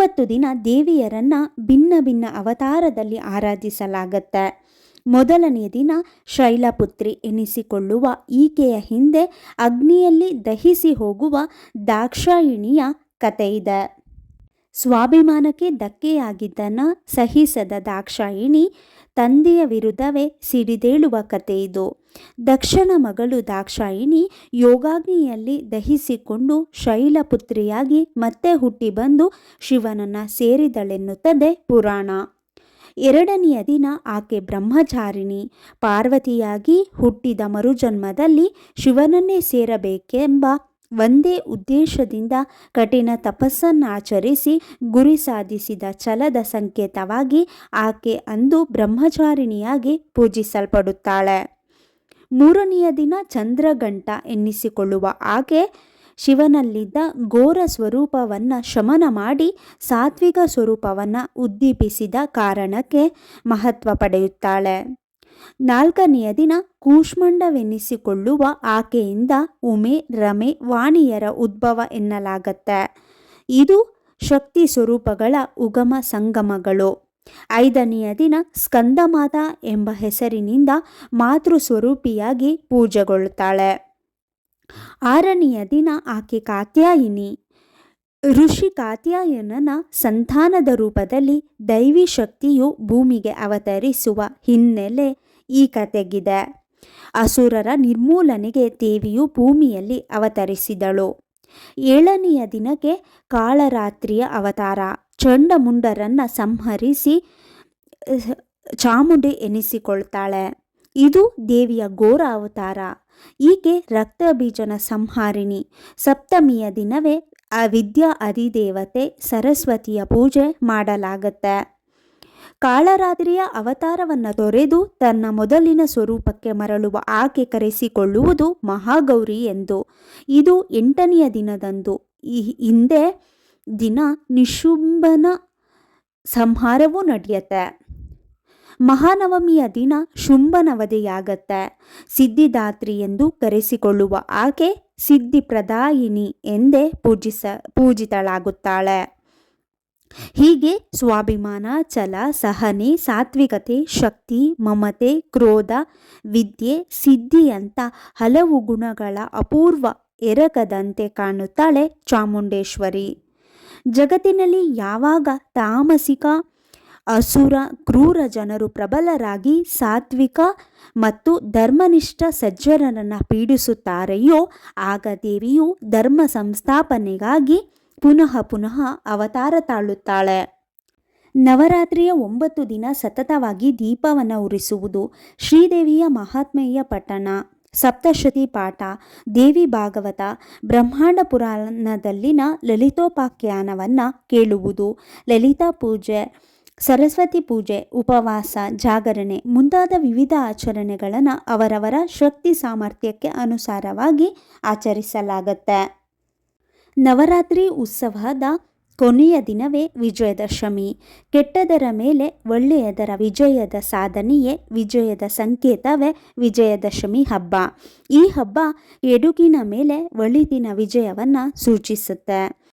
ಒಂಬತ್ತು ದಿನ ದೇವಿಯರನ್ನ ಭಿನ್ನ ಭಿನ್ನ ಅವತಾರದಲ್ಲಿ ಆರಾಧಿಸಲಾಗತ್ತೆ. ಮೊದಲನೆಯ ದಿನ ಶೈಲಪುತ್ರಿ ಎನಿಸಿಕೊಳ್ಳುವ ಈಕೆಯ ಹಿಂದೆ ಅಗ್ನಿಯಲ್ಲಿ ದಹಿಸಿ ಹೋಗುವ ದಾಕ್ಷಾಯಿಣಿಯ ಕಥೆಯಿದೆ. ಸ್ವಾಭಿಮಾನಕ್ಕೆ ಧಕ್ಕೆಯಾಗಿದ್ದನ್ನು ಸಹಿಸದ ದಾಕ್ಷಾಯಿಣಿ ತಂದೆಯ ವಿರುದ್ಧವೇ ಸಿಡಿದೇಳುವ ಕಥೆಯಿದು ದಕ್ಷನ ಮಗಳು ದಾಕ್ಷಾಯಿಣಿ ಯೋಗಾಗ್ನಿಯಲ್ಲಿ ದಹಿಸಿಕೊಂಡು ಶೈಲಪುತ್ರಿಯಾಗಿ ಮತ್ತೆ ಹುಟ್ಟಿ ಬಂದು ಶಿವನನ್ನ ಸೇರಿದಳೆನ್ನುತ್ತದೆ ಪುರಾಣ. ಎರಡನೆಯ ದಿನ ಆಕೆ ಬ್ರಹ್ಮಚಾರಿಣಿ. ಪಾರ್ವತಿಯಾಗಿ ಹುಟ್ಟಿದ ಮರುಜನ್ಮದಲ್ಲಿ ಶಿವನನ್ನೇ ಸೇರಬೇಕೆಂಬ ಒಂದೇ ಉದ್ದೇಶದಿಂದ ಕಠಿಣ ತಪಸ್ಸನ್ನಾಚರಿಸಿ ಗುರಿ ಸಾಧಿಸಿದ ಛಲದ ಸಂಕೇತವಾಗಿ ಆಕೆ ಅಂದು ಬ್ರಹ್ಮಚಾರಿಣಿಯಾಗಿ ಪೂಜಿಸಲ್ಪಡುತ್ತಾಳೆ. ಮೂರನೆಯ ದಿನ ಚಂದ್ರಗಂಟ ಎನ್ನಿಸಿಕೊಳ್ಳುವ ಆಕೆ ಶಿವನಲ್ಲಿದ್ದ ಘೋರ ಸ್ವರೂಪವನ್ನು ಶಮನ ಮಾಡಿ ಸಾತ್ವಿಕ ಸ್ವರೂಪವನ್ನು ಉದ್ದೀಪಿಸಿದ ಕಾರಣಕ್ಕೆ ಮಹತ್ವ ಪಡೆಯುತ್ತಾಳೆ. ನಾಲ್ಕನೆಯ ದಿನ ಕೂಷ್ಮಂಡವೆನ್ನಿಸಿಕೊಳ್ಳುವ ಆಕೆಯಿಂದ ಉಮೆ, ರಮೆ ವಾಣಿಯರ ಉದ್ಭವ ಎನ್ನಲಾಗತ್ತೆ. ಇದು ಶಕ್ತಿ ಸ್ವರೂಪಗಳ ಉಗಮ ಸಂಗಮಗಳು. ಐದನೆಯ ದಿನ ಸ್ಕಂದಮಾತ ಎಂಬ ಹೆಸರಿನಿಂದ ಮಾತೃ ಸ್ವರೂಪಿಯಾಗಿ ಪೂಜೆಗೊಳ್ಳುತ್ತಾಳೆ. ಆರನೆಯ ದಿನ ಆಕೆ ಕಾತ್ಯಾಯಿನಿ. ಋಷಿ ಕಾತ್ಯಾಯನನ ಸಂತಾನದ ರೂಪದಲ್ಲಿ ದೈವಿ ಶಕ್ತಿಯು ಭೂಮಿಗೆ ಅವತರಿಸುವ ಹಿನ್ನೆಲೆ ಈ ಕತೆಗಿದೆ. ಅಸುರರ ನಿರ್ಮೂಲನೆಗೆ ದೇವಿಯು ಭೂಮಿಯಲ್ಲಿ ಅವತರಿಸಿದಳು. ಏಳನೆಯ ದಿನಕ್ಕೆ ಕಾಳರಾತ್ರಿಯ ಅವತಾರ. ಚಂಡಮುಂಡರನ್ನು ಸಂಹರಿಸಿ, ಚಾಮುಂಡಿ ಎನಿಸಿಕೊಳ್ತಾಳೆ. ಇದು ದೇವಿಯ ಘೋರ ಅವತಾರ. ಈಕೆ ರಕ್ತಬೀಜನ ಸಂಹಾರಿಣಿ. ಸಪ್ತಮಿಯ ದಿನವೇ ಆ ವಿದ್ಯಾ ಅಧಿದೇವತೆ ಸರಸ್ವತಿಯ ಪೂಜೆ ಮಾಡಲಾಗತ್ತೆ. ಕಾಳರಾತ್ರಿಯ ಅವತಾರವನ್ನು ತೊರೆದು ತನ್ನ ಮೊದಲಿನ ಸ್ವರೂಪಕ್ಕೆ ಮರಳುವ ಆಕೆ ಕರೆಸಿಕೊಳ್ಳುವುದು ಮಹಾಗೌರಿ ಎಂದು. ಇದು ಎಂಟನೆಯ ದಿನದಂದು. ಈ ಹಿಂದೆ ದಿನ ನಿಶುಂಭನ ಸಂಹಾರವೂ ನಡೆಯುತ್ತೆ. ಮಹಾನವಮಿಯ ದಿನ ಶುಂಭನವಧೆಯಾಗತ್ತೆ. ಸಿದ್ಧಿದಾತ್ರಿ ಎಂದು ಕರೆಸಿಕೊಳ್ಳುವ ಆಕೆ ಸಿದ್ಧಿ ಪ್ರದಾಯಿನಿ ಎಂದೇ ಪೂಜಿಸ, ಪೂಜಿತಳಾಗುತ್ತಾಳೆ. ಹೀಗೆ ಸ್ವಾಭಿಮಾನ, ಛಲ, ಸಹನೆ, ಸಾತ್ವಿಕತೆ, ಶಕ್ತಿ, ಮಮತೆ, ಕ್ರೋಧ, ವಿದ್ಯೆ, ಸಿದ್ಧಿಯಂಥ ಹಲವು ಗುಣಗಳ ಅಪೂರ್ವ ಎರಕದಂತೆ ಕಾಣುತ್ತಾಳೆ ಚಾಮುಂಡೇಶ್ವರಿ. ಜಗತ್ತಿನಲ್ಲಿ ಯಾವಾಗ ತಾಮಸಿಕ, ಅಸುರ, ಕ್ರೂರ ಜನರು ಪ್ರಬಲರಾಗಿ ಸಾತ್ವಿಕ ಮತ್ತು ಧರ್ಮನಿಷ್ಠ ಸಜ್ಜನರನ್ನು ಪೀಡಿಸುತ್ತಾರೆಯೋ, ಆಗ ದೇವಿಯು ಧರ್ಮ ಸಂಸ್ಥಾಪನೆಗಾಗಿ ಪುನಃ ಪುನಃ ಅವತಾರ ತಾಳುತ್ತಾಳೆ. ನವರಾತ್ರಿಯ ಒಂಬತ್ತು ದಿನ ಸತತವಾಗಿ ದೀಪವನ್ನು ಉರಿಸುವುದು ಶ್ರೀದೇವಿಯ ಮಹಾತ್ಮೆಯ ಪಠಣ. ಸಪ್ತಶತಿ ಪಾಠ, ದೇವಿ ಭಾಗವತ, ಬ್ರಹ್ಮಾಂಡ ಪುರಾಣದಲ್ಲಿನ ಲಲಿತೋಪಾಖ್ಯಾನವನ್ನು ಕೇಳುವುದು, ಲಲಿತಾ ಪೂಜೆ, ಸರಸ್ವತಿ ಪೂಜೆ, ಉಪವಾಸ, ಜಾಗರಣೆ ಮುಂತಾದ ವಿವಿಧ ಆಚರಣೆಗಳನ್ನು ಅವರವರ ಶಕ್ತಿ ಸಾಮರ್ಥ್ಯಕ್ಕೆ ಅನುಸಾರವಾಗಿ ಆಚರಿಸಲಾಗುತ್ತೆ. ನವರಾತ್ರಿ ಉತ್ಸವದ ಕೊನೆಯ ದಿನವೇ ವಿಜಯದಶಮಿ. ಕೆಟ್ಟದರ ಮೇಲೆ ಒಳ್ಳೆಯದರ ವಿಜಯದ ಸಾಧನೆಯೇ ವಿಜಯದ ಸಂಕೇತವೇ ವಿಜಯದಶಮಿ ಹಬ್ಬ. ಈ ಹಬ್ಬ ಎಡುಗಿನ ಮೇಲೆ ಒಳಿದಿನ ವಿಜಯವನ್ನು ಸೂಚಿಸುತ್ತೆ.